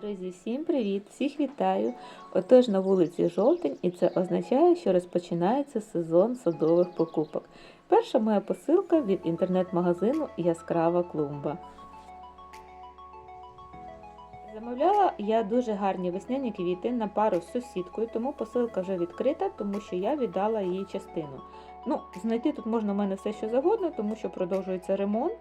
Друзі, всім привіт! Всіх вітаю! Отож на вулиці жовтень, і це означає, що розпочинається сезон садових покупок. Перша моя посилка від інтернет-магазину Яскрава клумба. Замовляла я дуже гарні весняні квіти на пару з сусідкою, тому посилка вже відкрита, тому що я віддала її частину. Ну, знайти тут можна в мене все, що завгодно, тому що продовжується ремонт.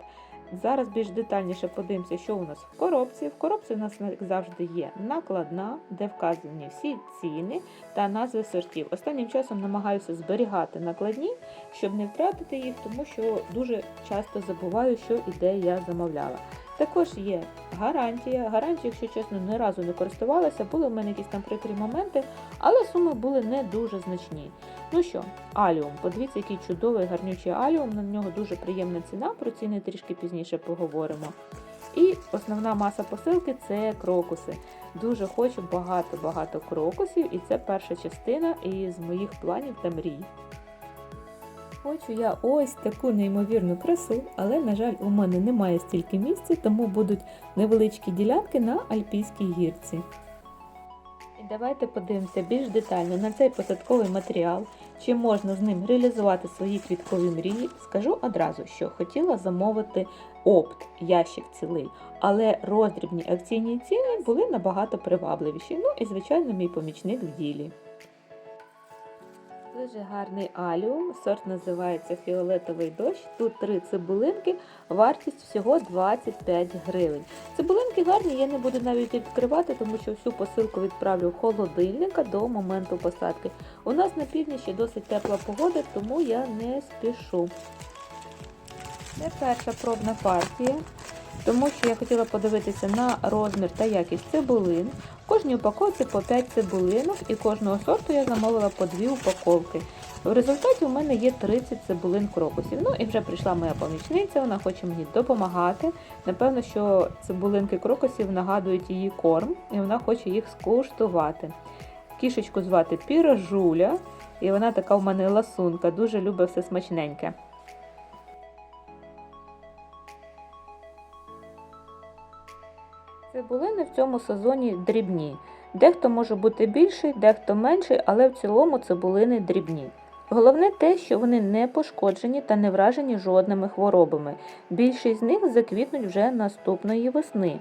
Зараз більш детальніше подивимося, що у нас в коробці. В коробці у нас як завжди є накладна, де вказані всі ціни та назви сортів. Останнім часом намагаюся зберігати накладні, щоб не втратити їх, тому що дуже часто забуваю, що і де я замовляла. Також є гарантія. Гарантію, якщо чесно, ні разу не користувалася, були в мене якісь там прикрі моменти, але суми були не дуже значні. Ну що, аліум. Подивіться, який чудовий гарнючий аліум. На нього дуже приємна ціна, про ціни трішки пізніше поговоримо. І основна маса посилки це крокуси. Дуже хочу багато-багато крокусів, і це перша частина із моїх планів та мрій. Хочу я ось таку неймовірну красу, але, на жаль, у мене немає стільки місця, тому будуть невеличкі ділянки на Альпійській гірці. Давайте подивимося більш детально на цей посадковий матеріал, чи можна з ним реалізувати свої квіткові мрії. Скажу одразу, що хотіла замовити опт, ящик цілий, але роздрібні акційні ціни були набагато привабливіші. Ну і, звичайно, мій помічник в ділі. Дуже гарний аліум, сорт називається фіолетовий дощ. Тут три цибулинки, вартість всього 25 гривень. Цибулинки гарні, я не буду навіть відкривати, тому що всю посилку відправлю в холодильника до моменту посадки. У нас на півдні ще досить тепла погода, тому я не спішу. Це перша пробна партія, тому що я хотіла подивитися на розмір та якість цибулин. В кожній упаковці по 5 цибулинок і кожного сорту я замовила по 2 упаковки. В результаті у мене є 30 цибулин крокусів. Ну і вже прийшла моя помічниця, вона хоче мені допомагати. Напевно, що цибулинки крокусів нагадують її корм, і вона хоче їх скуштувати. Кішечку звати Пірожуля, і вона така в мене ласунка, дуже любить все смачненьке. Цибулини в цьому сезоні дрібні. Дехто може бути більший, дехто менший, але в цілому цибулини дрібні. Головне те, що вони не пошкоджені та не вражені жодними хворобами. Більшість з них заквітнуть вже наступної весни.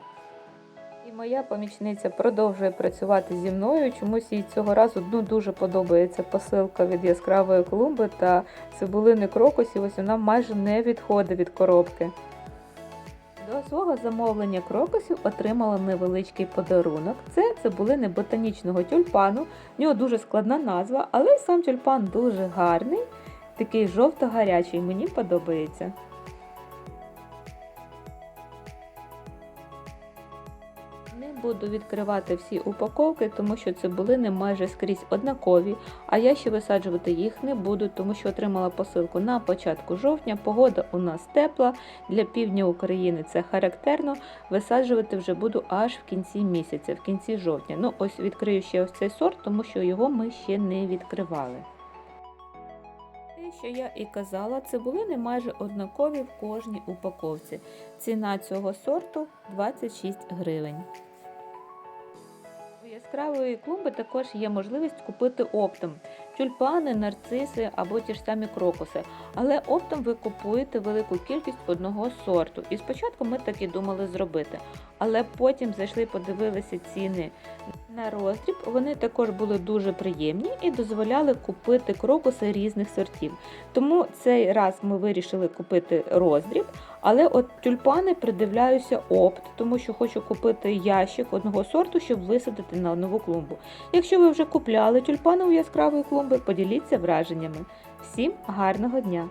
І моя помічниця продовжує працювати зі мною. Чомусь їй цього разу ну, дуже подобається посилка від яскравої клумби та цибулини крокусів. Ось вона майже не відходить від коробки. До свого замовлення крокусів отримала невеличкий подарунок. Це цибулини ботанічного тюльпану. В нього дуже складна назва, але сам тюльпан дуже гарний, такий жовто-гарячий, мені подобається. Буду відкривати всі упаковки, тому що цибулини майже скрізь однакові, а я ще висаджувати їх не буду, тому що отримала посилку на початку жовтня. Погода у нас тепла, для півдня України це характерно. Висаджувати вже буду аж в кінці місяця, в кінці жовтня. Ну, ось відкрию ще ось цей сорт, тому що його ми ще не відкривали. Що я і казала, цибулини майже однакові в кожній упаковці. Ціна цього сорту 26 гривень. Яскравої клумби також є можливість купити оптом тюльпани, нарциси або ті ж самі крокуси. Але оптом ви купуєте велику кількість одного сорту. І спочатку ми так і думали зробити. Але потім зайшли, подивилися ціни на роздріб. Вони також були дуже приємні і дозволяли купити крокуси різних сортів. Тому цей раз ми вирішили купити роздріб. Але от тюльпани придивляюся опт, тому що хочу купити ящик одного сорту, щоб висадити на нову клумбу. Якщо ви вже купляли тюльпани у яскравої клумби, поділіться враженнями. Всім гарного дня!